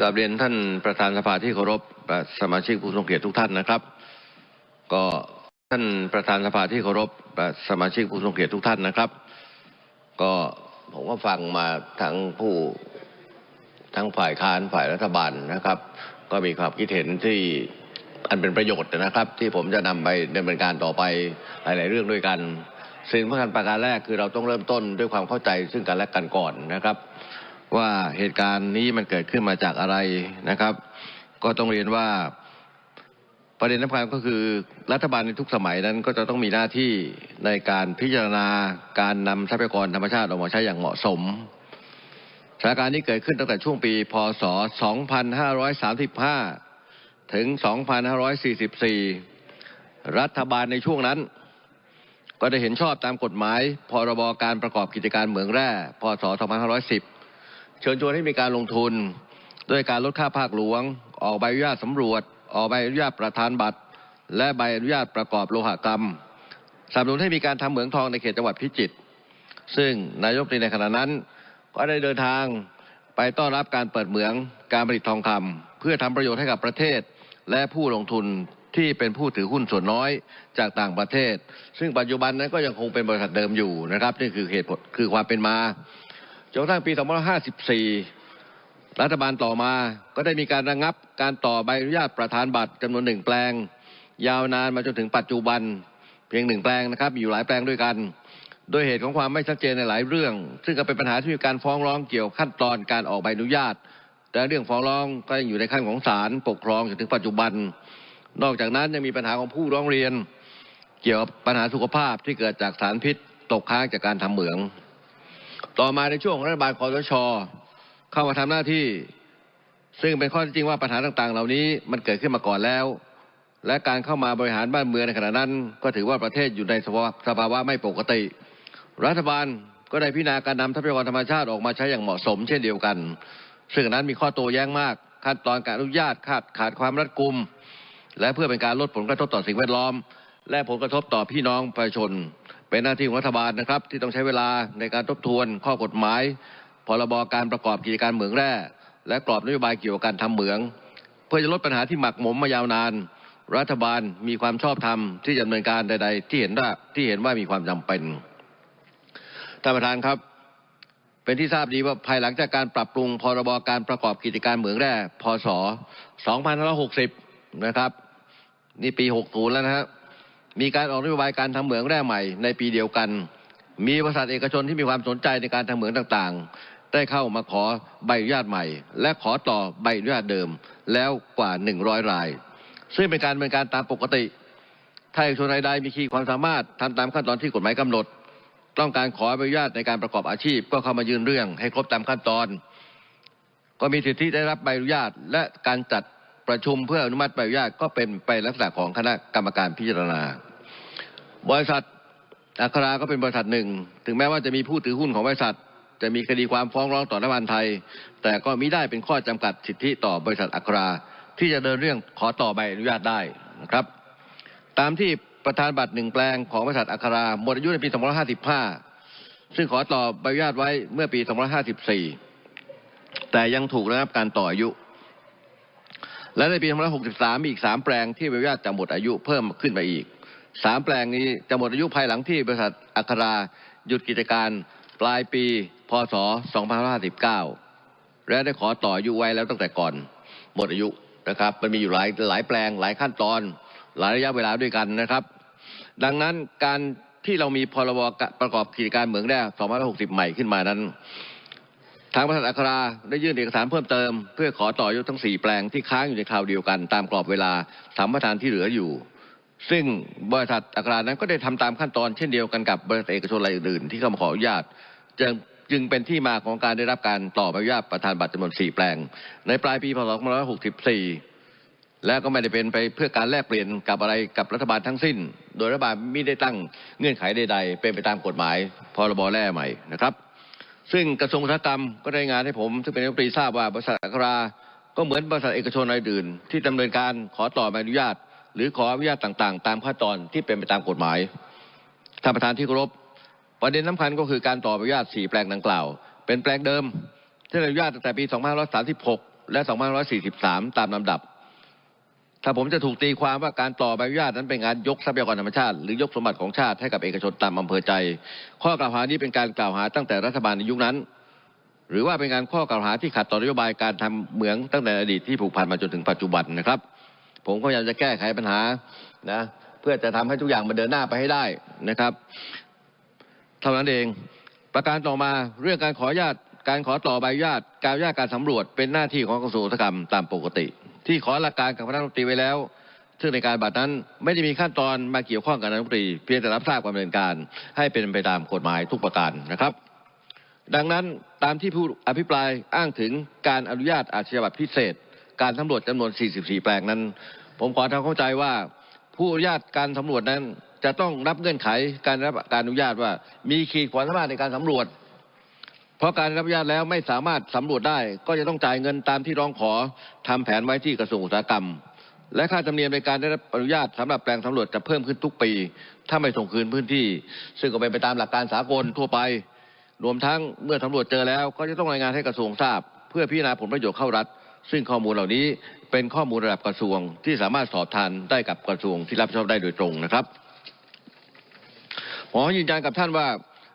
กราบเรียนท่านประธานสภาที่เคารพสมาชิกผู้ทรงเกียรติทุกท่านนะครับ ก็ท่านประธานสภาที่เคารพสมาชิกผู้ทรงเกียรติทุกท่านนะครับ ก็ผมก็ฟังมาทั้งผู้ทั้งฝ่ายค้านฝ่ายรัฐบาลนะครับ ก็มีความคิดเห็นที่อันเป็นประโยชน์นะครับ ที่ผมจะนำไปดำเนินการต่อไปหลาย ๆ เรื่องด้วยกันสิ่งสำคัญประการแรกคือเราต้องเริ่มต้นด้วยความเข้าใจซึ่งกันและกันก่อนนะครับ ว่าเหตุการณ์นี้มันเกิดขึ้นมาจากอะไรนะครับ ก็ต้องเรียนว่าประเด็นสำคัญก็คือรัฐบาลในทุกสมัยนั้นก็จะต้องมีหน้าที่ในการพิจารณาการนำทรัพยากรธรรมชาติออกมาใช้อย่างเหมาะสมสถานการณ์นี้เกิดขึ้นตั้งแต่ช่วงปี พศ 2535 ถึง 2544 รัฐบาลในช่วงนั้น ก็ได้เห็นชอบตามกฎหมาย พรบการประกอบกิจการเหมืองแร่ พศ 2510 เชิญชวนให้มีการลงทุนด้วยการลดค่าภาคหลวงออกใบอนุญาตสำรวจออกใบอนุญาตประธานบัตร และใบอนุญาตประกอบโลหกรรมสนับสนุนให้มีการทำเหมืองทองในเขตจังหวัดพิจิตรซึ่งนายกในขณะนั้น ก็ได้เดินทางไปต้อนรับการเปิดเหมืองการผลิตทองคำเพื่อทำประโยชน์ให้กับประเทศ และผู้ลงทุนที่เป็นผู้ถือหุ้นส่วนน้อยจากต่างประเทศ ซึ่งปัจจุบันนั้นก็ยังคงเป็นบริษัทเดิมอยู่นะครับนี่คือเหตุผลคือความเป็นมา กระทั่งปี2554รัฐบาลต่อมาก็ได้มีการระงงับการต่อใบอนุญาตประธานบัตรจำนวนหนึ่งแปลง ยาวนานมาจนถึงปัจจุบันเพียงหนึ่งแปลงนะครับมีอยู่หลายแปลงด้วยกัน โดยเหตุของความไม่ชัดเจนในหลายเรื่อง ซึ่งก็เป็นปัญหาที่มีการฟ้องร้องเกี่ยวขั้นตอนการออกใบอนุญาต แต่เรื่องฟ้องร้องก็ยังอยู่ในขั้นของศาลปกครองจนถึงปัจจุบัน นอกจากนั้นยังมีปัญหาของผู้ร้องเรียน เกี่ยวกับปัญหาสุขภาพที่เกิดจากสารพิษตกค้างจากการทำเหมือง ต่อมาในช่วงของรัฐบาลคอสชเข้ามาทำหน้าที่ ซึ่งเป็นข้อท็จจริงว่าปัญหาต่างๆ เหล่านี้มันเกิดขึ้นมาก่อนแล้ว และการเข้ามาบริหารบ้านเมืองในขณะนั้น ก็ถือว่าประเทศอยู่ในสภาวะสภาวะไม่ปกติ รัฐบาลก็ได้พิจารณาการนำทรัพยากรธรรมชาติออกมาใช้อย่างเหมาะสม เช่นเดียวกัน ซึ่งนนั้นมีข้อโต้แย้งมากขั้นตอนการอนุญาตขาดขาดความรัดกุม และเพื่อเป็นการลดผลกระทบต่อสิ่งแวดล้อม และผลกระทบต่อพี่น้องประชาชน เป็นหน้าที่ของรัฐบาลนะครับที่ต้องใช้เวลาในการทบทวนข้อกฎหมายพรบการประกอบกิจการเหมืองแร่และกรอบนโยบายเกี่ยวกับการทำเหมือง เพื่อจะลดปัญหาที่หมักหมมมายาวนาน รัฐบาลมีความชอบธรรมที่จะดำเนินการใด ๆ ที่เห็นว่าที่เห็นว่ามีความจำเป็นท่านประธานครับ เป็นที่ทราบดีว่าภายหลังจากการปรับปรุงพรบการประกอบกิจการเหมืองแร่พศ2560 นะครับ นี่ปี 60 แล้วนะฮะ มีการออกนโยบายการทำเหมืองแร่ใหม่ในปีเดียวกันมีบริษัทเอกชนที่มีความสนใจในการทำเหมืองต่างๆ ได้เข้ามาขอใบอนุญาตใหม่ และขอต่อใบอนุญาตเดิมแล้วกว่า 100 ราย ซึ่งเป็นการดำเนินการตามปกติ ถ้าเอกชนใดๆมีขีดความสามารถทำตามขั้นตอนที่กฎหมายกำหนด ต้องการขอใบอนุญาตในการประกอบอาชีพ ก็เข้ามายื่นเรื่องให้ครบตามขั้นตอน ก็มีสิทธิได้รับใบอนุญาตและการจัด ประชุมเพื่ออนุมัติใบอนุญาตก็เป็นไปลักษณะของคณะกรรมการพิจารณาบริษัทอัคราก็เป็นบริษัทหนึ่ง ถึงแม้ว่าจะมีผู้ถือหุ้นของบริษัท จะมีคดีความฟ้องร้องต่อรัฐบาลไทย แต่ก็มิได้เป็นข้อจำกัดสิทธิต่อบริษัทอัคราที่จะเดินเรื่องขอต่อใบอนุญาตได้นะครับ ตามที่ประธานบัตรหนึ่งแปลงของบริษัทอัคราหมดอายุในปี 2555 ซึ่งขอต่อใบอนุญาตไว้เมื่อปี 2554 แต่ยังถูกระงับการต่ออายุ และในปี2563มีอีก3แปลงที่ใบอนุญาตจะหมดอายุเพิ่มขึ้นไปอีก3แปลงนี้จะหมดอายุภายหลังที่บริษัทอัคราหยุดกิจการปลายปีพศ2559และได้ขอต่ออายุไว้แล้วตั้งแต่ก่อนหมดอายุนะครับมันมีอยู่หลายหลายแปลงหลายขั้นตอน หลายระยะเวลาด้วยกันนะครับ ดังนั้นการที่เรามีพรบประกอบกิจการเหมืองแร่2560 ใหม่ขึ้นมานั้น ทางบริษัทอัคราได้ยื่นเอกสารเพิ่มเติมเพื่อขอต่ออายุทั้ง4แปลงที่ค้างอยู่ในคราวเดียวกันตามกรอบเวลาสัมปทานที่เหลืออยู่ ซึ่งบริษัทอัครานั้นก็ได้ทำตามขั้นตอนเช่นเดียวกันกับบริษัทเอกชนรายอื่นๆที่เข้ามาขออนุญาตจึงจึงเป็นที่มาของการได้รับการต่อใบอนุญาตประธานบัตรจำนวน 4 แปลง ในปลายปีพศ2564 และก็ไม่ได้เป็นไปเพื่อการแลกเปลี่ยนกับอะไรกับรัฐบาลทั้งสิ้น โดยรัฐบาลไม่ได้ตั้งเงื่อนไขใดๆ เป็นไปตามกฎหมายพรบแร่ใหม่นะครับ ซึ่งกระทรวงอุตสาหกรรมก็ได้งานให้ผมซึ่งเป็นรัฐมนตรีทราบว่าบริษัทอัคราก็เหมือนบริษัทเอกชนรายอื่นที่ดำเนินการขอต่อใบอนุญาต หรือขออนุญาตต่างๆ ตามขั้นตอนที่เป็นไปตามกฎหมายท่านประธานที่เคารพประเด็นสำคัญก็คือการต่อใบอนุญาต 4 แปลงดังกล่าว เป็นแปลงเดิมที่อนุญาตตั้งแต่ปี 2536 และ 2543 ตามลำดับ ถ้าผมจะถูกตีความว่าการต่อใบอนุญาตนั้นเป็นการยกทรัพยากรธรรมชาติหรือยกสมบัติของชาติให้กับเอกชนตามอำเภอใจ ข้อกล่าวหานี้เป็นการกล่าวหาตั้งแต่รัฐบาลในยุคนั้น หรือว่าเป็นการข้อกล่าวหาที่ขัดต่อนโยบายการทำเหมืองตั้งแต่อดีตที่ผูกพันมาจนถึงปัจจุบันนะครับ ผมก็พยายามจะแก้ไขปัญหานะเพื่อจะทำให้ทุกอย่างมันเดินหน้าไปให้ได้นะครับเท่านั้นเองประการต่อมาเรื่องการขออนุญาตการขอต่อใบอนุญาตการอนุญาตการสำรวจเป็นหน้าที่ของกระทรวงอุตสาหกรรมตามปกติ ที่ขอหลักการกับคณะรัฐมนตรีไว้แล้ว ซึ่งในการบัตรนั้นไม่ได้มีขั้นตอนมาเกี่ยวข้องกับนายกรัฐมนตรี เพียงแต่รับทราบการดำเนินการ ให้เป็นไปตามกฎหมายทุกประการนะครับ ดังนั้นตามที่ผู้อภิปรายอ้างถึงการอนุญาตอาชญาบัตรพิเศษ การสำรวจจำนวน 44 แปลงนั้น ผมขอทำเข้าใจว่าผู้อนุญาตการสำรวจนั้นจะต้องรับเงื่อนไขการรับการอนุญาตว่ามีขีดความสามารถในการสำรวจ เพราะการรับอนุญาตแล้วไม่สามารถสำรวจได้ก็จะต้องจ่ายเงินตามที่ร้องขอทำแผนไว้ที่กระทรวงอุตสาหกรรม และค่าธรรมเนียมในการได้รับอนุญาตสำหรับแปลงสำรวจจะเพิ่มขึ้นทุกปี ถ้าไม่ส่งคืนพื้นที่ ซึ่งก็เป็นไปตามหลักการสากลทั่วไป รวมทั้งเมื่อสำรวจเจอแล้ว ก็จะต้องรายงานให้กระทรวงทราบ เพื่อพิจารณาผลประโยชน์เข้ารัฐ ซึ่งข้อมูลเหล่านี้เป็นข้อมูลระดับกระทรวงที่สามารถสอบทานได้กับกระทรวงที่รับผิดชอบได้โดยตรงนะครับขอยืนยันกับท่านว่า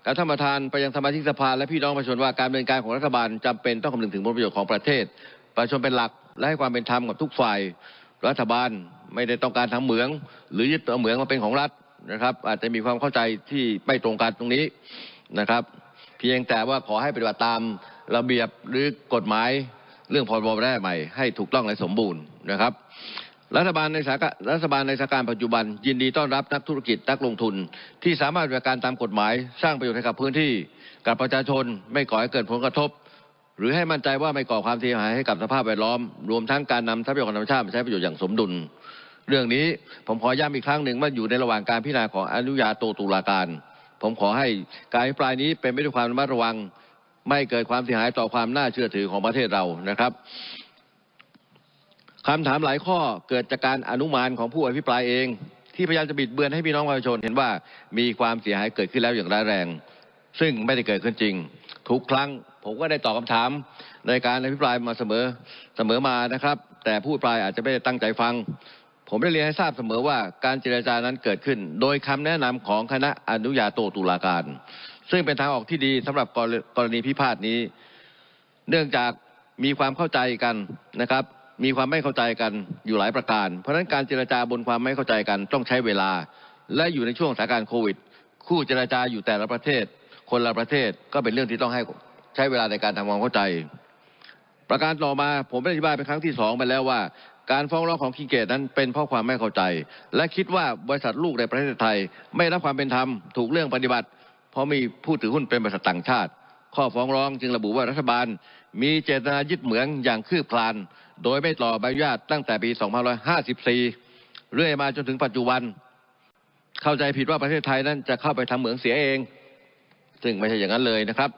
ท่านประธานไปยังสมาชิกสภาและพี่น้องประชาชนว่าการดำเนินการของรัฐบาลจำเป็นต้องคำนึงถึงผลประโยชน์ของประเทศประชาชนเป็นหลักและให้ความเป็นธรรมกับทุกฝ่ายรัฐบาลไม่ได้ต้องการทำเหมือง หรือยึดเอาเหมืองมาเป็นของรัฐนะครับ อาจจะมีความเข้าใจที่ไม่ตรงกันตรงนี้นะครับ เพียงแต่ว่าขอให้ปฏิบัติตามระเบียบหรือกฎหมายเรื่องพรบแร่ใหม่ให้ถูกต้องและสมบูรณ์นะครับ รัฐบาลในสานการณ์รัฐบาลในสถานการณ์ปัจจุบันยินดีต้อนรับนักธุรกิจนักลงทุนที่สามารถบัติการตามกฎหมายสร้างประโยชน์ให้กับพื้นที่กับประชาชนไม่ก่อให้เกิดผลกระทบ หรือให้มั่นใจว่าไม่ก่อความเสียหายให้กับสภาพแวดล้อม รวมทั้งการนำทรัพยากรธรรมชาติมาใช้ประโยชน์อย่างสมดุล เรื่องนี้ผมขอย้ำอีกครั้งหนึ่งว่าอยู่ในระหว่างการพิจารณาของอนุญาโตตุลาการ ผมขอให้การอภิปรายนี้เป็นไปด้วยความระมัดระวัง ไม่เกิดความเสียหายต่อความน่าเชื่อถือของประเทศเรานะครับ คำถามหลายข้อเกิดจากการอนุมานของผู้อภิปรายเองที่พยายามจะบิดเบือนให้พี่น้องประชาชนเห็นว่ามีความเสียหายเกิดขึ้นแล้วอย่างร้ายแรง ซึ่งไม่ได้เกิดขึ้นจริง ทุกครั้งผมก็ได้ตอบคำถามในการอภิปรายมาเสมอเสมอมานะครับ แต่ผู้อภิปรายอาจจะไม่ได้ตั้งใจฟัง ผมได้เรียนให้ทราบเสมอว่าการเจรจานั้นเกิดขึ้น โดยคำแนะนำของคณะอนุญาโตตุลาการ ซึ่งเป็นทางออกที่ดีสำหรับกรณีพิพาทนี้ เนื่องจากมีความเข้าใจกันนะครับ มีความไม่เข้าใจกันอยู่หลายประการเพราะฉะนั้นการเจรจาบนความไม่เข้าใจกันต้องใช้เวลาและอยู่ในช่วงสถานการณ์โควิด คู่เจรจาอยู่แต่ละประเทศ คนละประเทศก็เป็นเรื่องที่ต้องให้ใช้เวลาในการทำความเข้าใจ ประการต่อมาผมได้อธิบายเป็นครั้งที่สองไปแล้วว่า การฟ้องร้องของคิงเกตนั้นเป็นเพราะความไม่เข้าใจ และคิดว่าบริษัทลูกในประเทศไทย ไม่รับความเป็นธรรมถูกเรื่องปฏิบัติ เพราะมีผู้ถือหุ้นเป็นบริษัทต่างชาติ ข้อฟ้องร้องจึงระบุว่ารัฐบาลมีเจตนายึดเหมืองอย่างคืบคลาน โดยไม่ต่อใบอนุญาตตั้งแต่ปี 2554 เรื่อยมาจนถึงปัจจุบัน เข้าใจผิดว่าประเทศไทยนั้นจะเข้าไปทำเหมืองเสียเอง ซึ่งไม่ใช่อย่างนั้นเลยนะครับ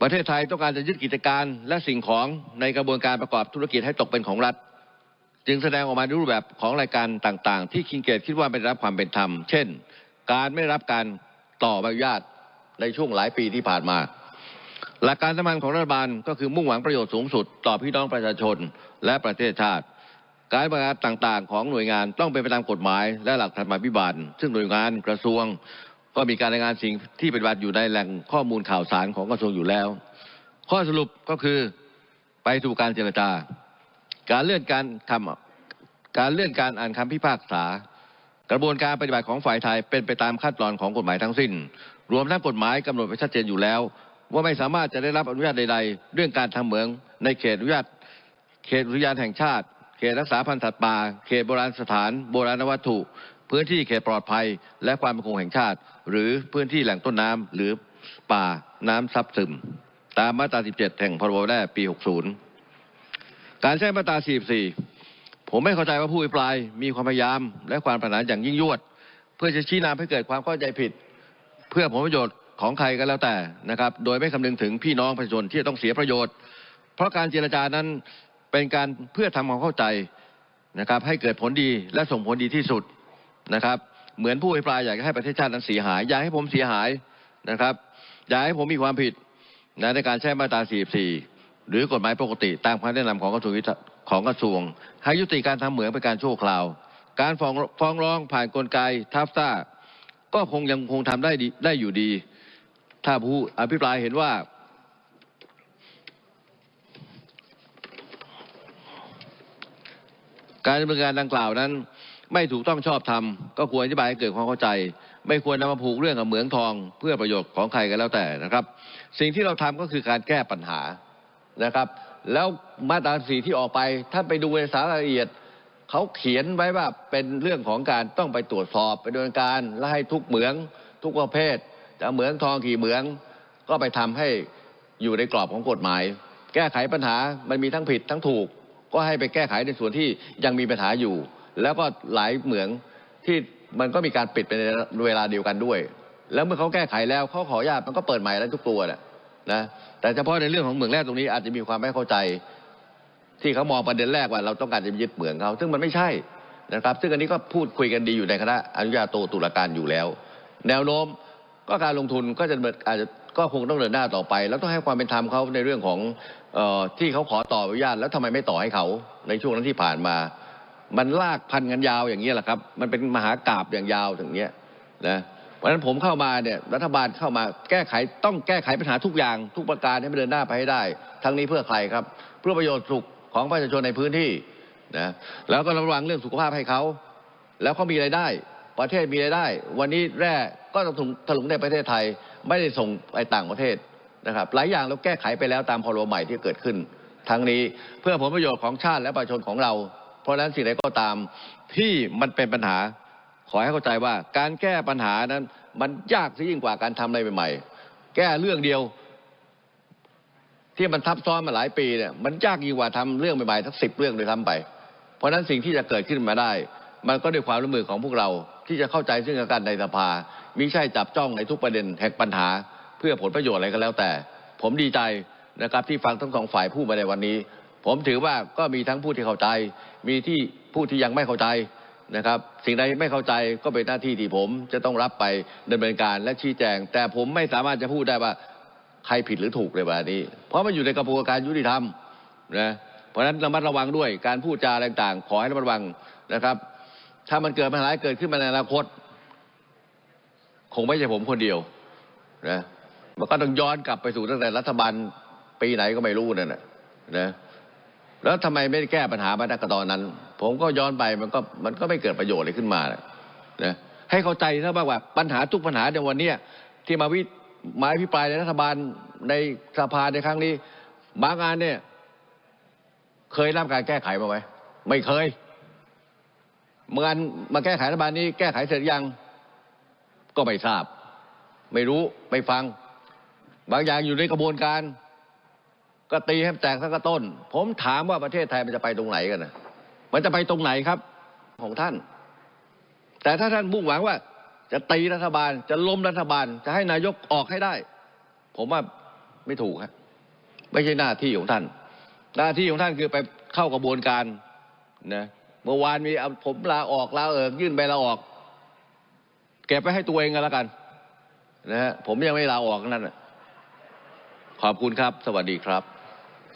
ประเทศไทยต้องการจะยึดกิจการและสิ่งของในกระบวนการประกอบธุรกิจให้ตกเป็นของรัฐ จึงแสดงออกมาในรูปแบบของรายการต่าง ๆ ที่คิงเกตคิดว่าไม่ได้รับความเป็นธรรม เช่น การไม่รับการ ต่อใบอนุญาตในช่วงหลายปีที่ผ่านมา หลักการสำคัญของรัฐบาลก็คือมุ่งหวังประโยชน์สูงสุด ต่อพี่น้องประชาชนและประเทศชาติ การประกาศต่างๆ ของหน่วยงานต้องเป็นไปตามกฎหมายและหลักธรรมาภิบาล ซึ่งหน่วยงานกระทรวง ก็มีการรายงานสิ่งที่ปฏิบัติอยู่ในแหล่งข้อมูลข่าวสารของกระทรวงอยู่แล้ว ข้อสรุปก็คือไปสู่การเจรจาการเลื่อนการทำการเลื่อนการอ่านคำพิพากษา กระบวนการปฏิบัติของฝ่ายไทยเป็นไปตามขั้นตอนของกฎหมายทั้งสิ้น รวมทั้งกฎหมายกำหนดไว้ชัดเจนอยู่แล้ว ว่าไม่สามารถจะได้รับอนุญาตใดๆ เรื่องการทำเหมืองในเขตอนุญาตเขตอุทยานแห่งชาติ เขตรักษาพันธุ์สัตว์ป่า เขตโบราณสถาน โบราณวัตถุ พื้นที่เขตปลอดภัย และความมั่นคงแห่งชาติ หรือพื้นที่แหล่งต้นน้ำหรือป่าน้ำซับซึม ตามมาตรา 17 แห่งพรบแร่ปี 60 การใช้มาตรา 44 ผมไม่เข้าใจว่าผู้อภิปรายมีความพยายามและความปรารถนาอย่างยิ่งยวด เพื่อจะชี้นำให้เกิดความเข้าใจผิด เพื่อผลประโยชน์ของใครก็แล้วแต่นะครับ โดยไม่คำนึงถึงพี่น้องประชาชนที่จะต้องเสียประโยชน์ เพราะการเจรจานั้นเป็นการเพื่อทำความเข้าใจนะครับให้เกิดผลดีและส่งผลดีที่สุดนะครับ เหมือนผู้อภิปรายอยากให้ประเทศชาตินั้นเสียหาย อยากให้ผมเสียหายนะครับ อยากให้ผมมีความผิดนะในการใช้มาตรา 44 หรือกฎหมายปกติตามคำแนะนำของกระทรวง ของกระทรวงให้ยุติการทำเหมืองเป็นการชั่วคราว การฟ้องฟ้องร้องผ่านกลไกทับซ่าก็คงยังคงทำได้ได้อยู่ดี ถ้าผู้อภิปรายเห็นว่าการดำเนินการดังกล่าวนั้น ไม่ถูกต้องชอบธรรมก็ควรอธิบายให้เกิดความเข้าใจ ไม่ควรนำมาผูกเรื่องกับเหมืองทอง เพื่อประโยชน์ของใครก็แล้วแต่นะครับ สิ่งที่เราทำก็คือการแก้ปัญหานะครับ แล้วมาตราสีที่ออกไปถ้าไปดูในสารละเอียดเขาเขียนไว้ว่าเป็นเรื่องของการต้องไปตรวจสอบไปดำเนินการและให้ทุกเหมืองทุกประเภทจะเหมืองทองกี่เหมืองก็ไปทำให้อยู่ในกรอบของกฎหมาย แก้ไขปัญหามันมีทั้งผิดทั้งถูก ก็ให้ไปแก้ไขในส่วนที่ยังมีปัญหาอยู่ แล้วก็หลายเหมืองที่มันก็มีการปิดไปในเวลาเดียวกันด้วย แล้วเมื่อเขาแก้ไขแล้วเขาขออนุญาตมันก็เปิดใหม่แล้วทุกตัวแหละ นะแต่เฉพาะในเรื่องของเหมืองแร่ตรงนี้อาจจะมีความไม่เข้าใจ ที่เขามองประเด็นแรกว่าเราต้องการจะยึดเหมืองเขาซึ่งมันไม่ใช่นะครับ ซึ่งอันนี้ก็พูดคุยกันดีอยู่ในคณะอนุญาโตตุลาการอยู่แล้ว แนวโน้มก็การลงทุนก็จะดำเนินอาจจะก็คงต้องเดินหน้าต่อไป แล้วต้องให้ความเป็นธรรมเขาในเรื่องของเออที่เขาขอต่ออนุญาตแล้วทำไมไม่ต่อให้เขาในช่วงนั้นที่ผ่านมา มันลากพันกันยาวอย่างนี้แหละครับ มันเป็นมหากราบอย่างยาวถึงเนี้ยนะ เพราะฉะนั้นผมเข้ามาเนี่ยรัฐบาลเข้ามาแก้ไขต้องแก้ไขปัญหาทุกอย่างทุกประการให้มันเดินหน้าไปให้ได้ ทั้งนี้เพื่อใครครับ เพื่อประโยชน์สุขของประชาชนในพื้นที่นะแล้วก็ระวังเรื่องสุขภาพให้เขาแล้วเขามีรายได้ ประเทศมีรายได้ วันนี้แร่ก็ต้องถลุงถลุงในประเทศไทยไม่ได้ส่งไปต่างประเทศนะครับหลายอย่างเราแก้ไขไปแล้วตามพรบใหม่ที่เกิดขึ้น ทั้งนี้เพื่อผลประโยชน์ของชาติและประชาชนของเรา เพราะฉะนั้นสิ่งใดก็ตามที่มันเป็นปัญหา ขอให้เข้าใจว่าการแก้ปัญหานั้นมันยากซะยิ่งกว่าการทำอะไรใหม่ๆแก้เรื่องเดียวที่มันทับซ้อนมาหลายปีเนี่ยมันยากยิ่งกว่าทำเรื่องใหม่ๆทั้งสิบเรื่องเลยทำไป เพราะฉะนั้นสิ่งที่จะเกิดขึ้นมาได้ มันก็ด้วยความร่วมมือของพวกเราที่จะเข้าใจซึ่งกันและกันในสภามิใช่จับจ้องในทุกประเด็นแห่งปัญหา เพื่อผลประโยชน์อะไรก็แล้วแต่ ผมดีใจนะครับที่ฟังทั้งสองฝ่ายพูดมาในวันนี้ ผมถือว่าก็มีทั้งผู้ที่เข้าใจ มีที่ผู้ที่ยังไม่เข้าใจ นะครับสิ่งใดไม่เข้าใจก็เป็นหน้าที่ที่ผมจะต้องรับไปดำเนินการและชี้แจง แต่ผมไม่สามารถจะพูดได้ว่าใครผิดหรือถูกในแบบนี้ เพราะมันอยู่ในกระบวนการยุติธรรมนะเพราะฉะนั้นระมัดระวังด้วยการพูดจาต่างๆ ขอให้ระมัดระวังนะครับ ถ้ามันเกิดปัญหาเกิดขึ้นมาในอนาคต คงไม่ใช่ผมคนเดียวนะมันก็ต้องย้อนกลับไปสู่ตั้งแต่รัฐบาลปีไหนก็ไม่รู้นั่นนะนะ แล้วทำไมไม่แก้ปัญหามาตั้งแต่ตอนนั้น ผมก็ย้อนไปมันก็มันก็ไม่เกิดประโยชน์อะไรขึ้นมานะนะให้เข้าใจซะบ้างว่าปัญหาทุกปัญหาในวันเนี้ยที่มาวิมาอภิปรายในรัฐบาลในสภาในครั้งนี้บางงานเนี่ย เคยรับการแก้ไขมาไหมไม่เคยเมื่อกันมาแก้ไขรัฐบาลนี้แก้ไขเสร็จยังก็ไม่ทราบ ไม่รู้ไม่ฟัง บางอย่างอยู่ในกระบวนการ ก็ตีให้แตกทั้งกระต้น ผมถามว่าประเทศไทยมันจะไปตรงไหนกันนะมันจะไปตรงไหนครับของท่าน แต่ถ้าท่านมุ่งหวังว่า จะตีรัฐบาลจะล้มรัฐบาล จะให้นายกออกให้ได้ ผมว่าไม่ถูกครับไม่ใช่หน้าที่ของท่าน หน้าที่ของท่านคือไปเข้ากระบวนการนะเมื่อวานมีผมลาออกลาเอิกยื่นใบลาออก เก็บไปให้ตัวเองกันแล้วกันนะฮะผมยังไม่ลาออกนั่นนะขอบคุณครับ สวัสดีครับ